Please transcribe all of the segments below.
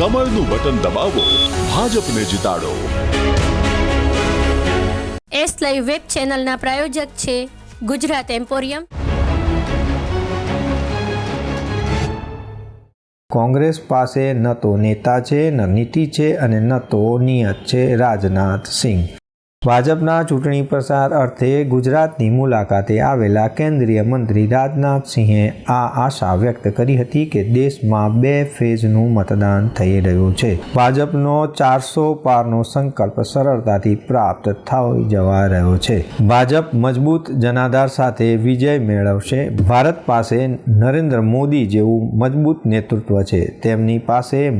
કમળનું button દબાવો ભાજપને જીતાડો. S live web ચેનલના પ્રાયોજક છે ગુજરાત એમ્પોરિયમ. કોંગ્રેસ પાસે ન તો નેતા છે ન નીતિ છે અને ન તો નિયત છે રાજનાથ સિંહ. ભાજપના ચૂંટણી પ્રચાર અર્થે ગુજરાતની મુલાકાતે આવેલા કેન્દ્રીય મંત્રી રાજનાથ સિંહે આ આશા વ્યક્ત કરી હતી કે દેશમાં બે ફેઝનું મતદાન થઈ રહ્યું છે. ભાજપનો ચારસો પારનો સંકલ્પ સરળતાથી પ્રાપ્ત થઈ જવા રહ્યો છે. ભાજપ મજબૂત જનાધાર સાથે વિજય મેળવશે. ભારત પાસે નરેન્દ્ર મોદી જેવું મજબૂત નેતૃત્વ છે. તેમની પાસે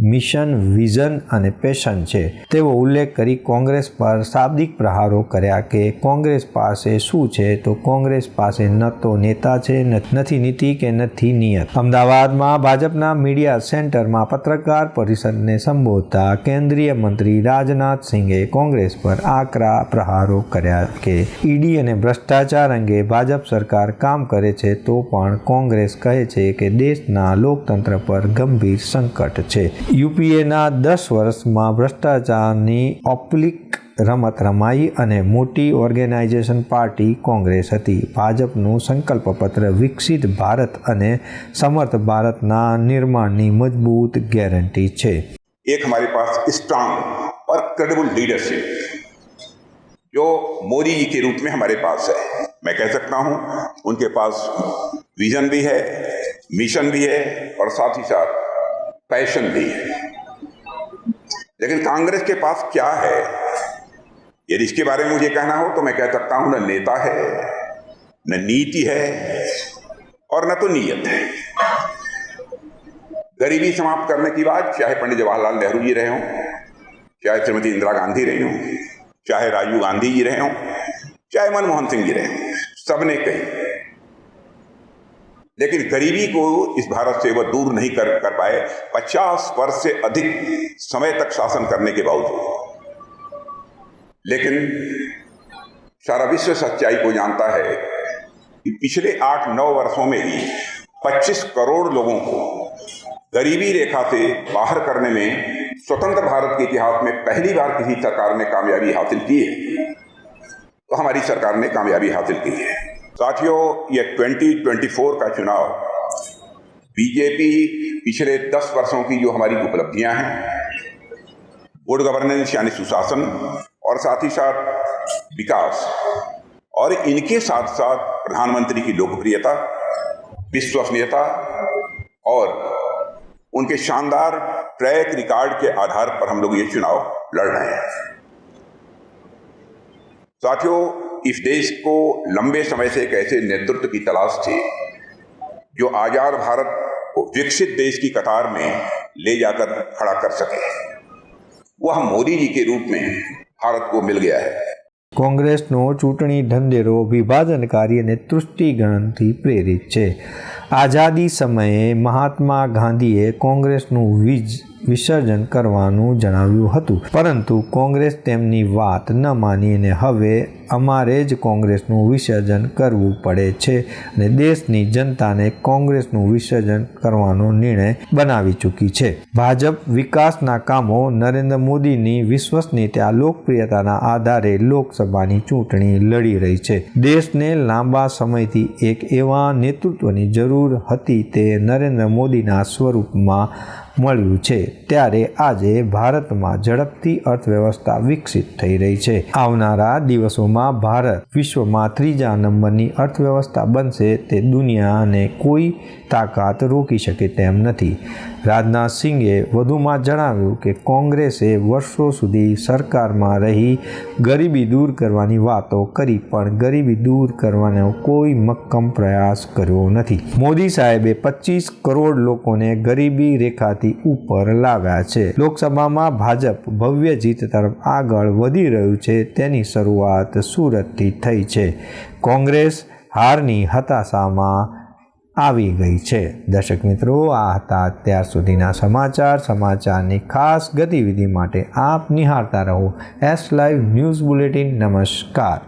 મિશન, વિઝન અને પેશન છે. તેવો ઉલ્લેખ કરી કોંગ્રેસ પર શાબ્દિક પ્રહારો કર્યા કે કોંગ્રેસ પાસે શું છે તો કોંગ્રેસ પાસે ન તો નેતા છે નથી નીતિ કે નથી નિયત. અમદાવાદમાં ભાજપના મીડિયા સેન્ટરમાં પત્રકાર પરિષદને સંબોધતા કેન્દ્રીય મંત્રી રાજનાથ સિંહે કોંગ્રેસ પર આકરા પ્રહારો કર્યા કે ઈડી અને ભ્રષ્ટાચાર અંગે ભાજપ સરકાર કામ કરે છે તો પણ કોંગ્રેસ કહે છે કે દેશના લોકતંત્ર પર ગંભીર સંકટ છે. યુપીએના દસ વર્ષમાં ભ્રષ્ટાચારની ઓપ્લિક રમત રમાઈ અને મોટી ઓર્ગેનાઇઝેશન પાર્ટી કોંગ્રેસ હતી ભાજપનું સંકલ્પપત્ર વિકસિત ભારત અને સમર્થ ભારતના નિર્માણની મજબૂત ગેરંટી છે एक हमारे पास स्ट्रांग और क्रेडिबल लीडरशिप जो मोदी जी के रूप में हमारे पास है मैं कह सकता हूं उनके पास विजन भी है मिशन भी है और साथ ही साथ پیشن بھی ہے۔ لیکن کانگریس کے پاس کیا ہے؟ یعنی اس کے بارے میں مجھے کہنا ہو تو میں کہہ سکتا ہوں نہ نیتا ہے، نہ نیتی ہے اور نہ تو نیت ہے۔ غریبی سماپت کرنے کی بات، چاہے پنڈت جواہر لال نہرو جی رہے ہوں، چاہے شریمتی اندرا گاندھی رہی ہوں، چاہے راجیو گاندھی جی رہے ہوں، چاہے منموہن سنگھ جی رہے ہوں، سب نے کہی۔ لیکن غریبی کو اس بھارت سے وہ دور نہیں کر کر پائے۔ پچاس ورष سے ادھک سمے تک شاسن کرنے کے باوجود۔ لیکن سارا وشو سچائی کو جانتا ہے کہ پچھلے آٹھ نو برسوں میں ہی پچیس کروڑ لوگوں کو غریبی ریکھا سے باہر کرنے میں سوتنتر بھارت کے اتہاس میں پہلی بار کسی سرکار نے کامیابی حاصل کی ہے۔ تو ہماری سرکار نے کامیابی حاصل کی ہے۔ ساتھیوں، یہ ٹوینٹی ٹوینٹی فور کا چناؤ بی جے پی پچھلے دس برسوں کی جو ہماری اپلبدیاں ہیں گڈ گورننس یعنی سوشاسن اور ساتھ ہی ساتھ وکاس اور ان کے ساتھ ساتھ پردھان منتری کی لوکپریتا وشوسنیتا اور ان کے شاندار ٹریک ریکارڈ کے آدھار پر ہم لوگ یہ چناؤ لڑ رہے ہیں۔ ساتھیوں इस देश को लंबे समय से एक ऐसे नेतृत्व की तलाश थी जो आजाद भारत को विकसित देश की कतार में ले जाकर खड़ा कर सके वह मोदी जी के रूप में भारत को मिल गया है કોંગ્રેસનો ચૂંટણી ઢંઢેરો વિભાજનકારી અને તૃષ્ટિગણનથી પ્રેરિત છે આઝાદી સમયે મહાત્મા ગાંધીએ કોંગ્રેસનું વીજ વિસર્જન કરવાનું જણાવ્યું હતું પરંતુ કોંગ્રેસ તેમની વાત ન માની અને હવે અમારે જ કોંગ્રેસનું વિસર્જન કરવું પડે છે અને દેશની જનતાને કોંગ્રેસનું વિસર્જન કરવાનો નિર્ણય બનાવી ચૂકી છે. ભાજપ વિકાસના કામો નરેન્દ્ર મોદીની વિશ્વસનીયતા લોકપ્રિયતાના આધારે લોકસભાની ચૂંટણી લડી રહી છે. દેશને લાંબા સમયથી એક એવા નેતૃત્વની જરૂર હતી તે નરેન્દ્ર મોદીના સ્વરૂપમાં મળ્યું છે. ત્યારે આજે ભારતમાં ઝડપથી અર્થવ્યવસ્થા વિકસિત થઈ રહી છે. આવનારા દિવસોમાં ભારત વિશ્વમાં ત્રીજા નંબરની અર્થવ્યવસ્થા બનશે તે દુનિયાને કોઈ તાકાત રોકી શકે તેમ નથી. રાજનાથ સિંઘે વધુમાં જણાવ્યું કે કોંગ્રેસે વર્ષો સુધી સરકારમાં રહી ગરીબી દૂર કરવાની વાતો કરી, પણ ગરીબી દૂર કરવાનો કોઈ મક્કમ પ્રયાસ કર્યો નથી. મોદી સાહેબે પચીસ કરોડ લોકોને ગરીબી રેખાથી ઉપર લાવ્યા છે. લોકસભામાં ભાજપ ભવ્ય જીત તરફ આગળ વધી રહ્યું છે. તેની શરૂઆત સુરતથી થઈ છે. કોંગ્રેસ હારની હતાશામાં આવી ગઈ છે. દર્શક મિત્રો, આ હતા અત્યાર સુધીના સમાચાર. સમાચારની ખાસ ગતિવિધિ માટે આપ નિહાળતા રહો. એસ લાઈવ ન્યૂઝ બુલેટિન નમસ્કાર.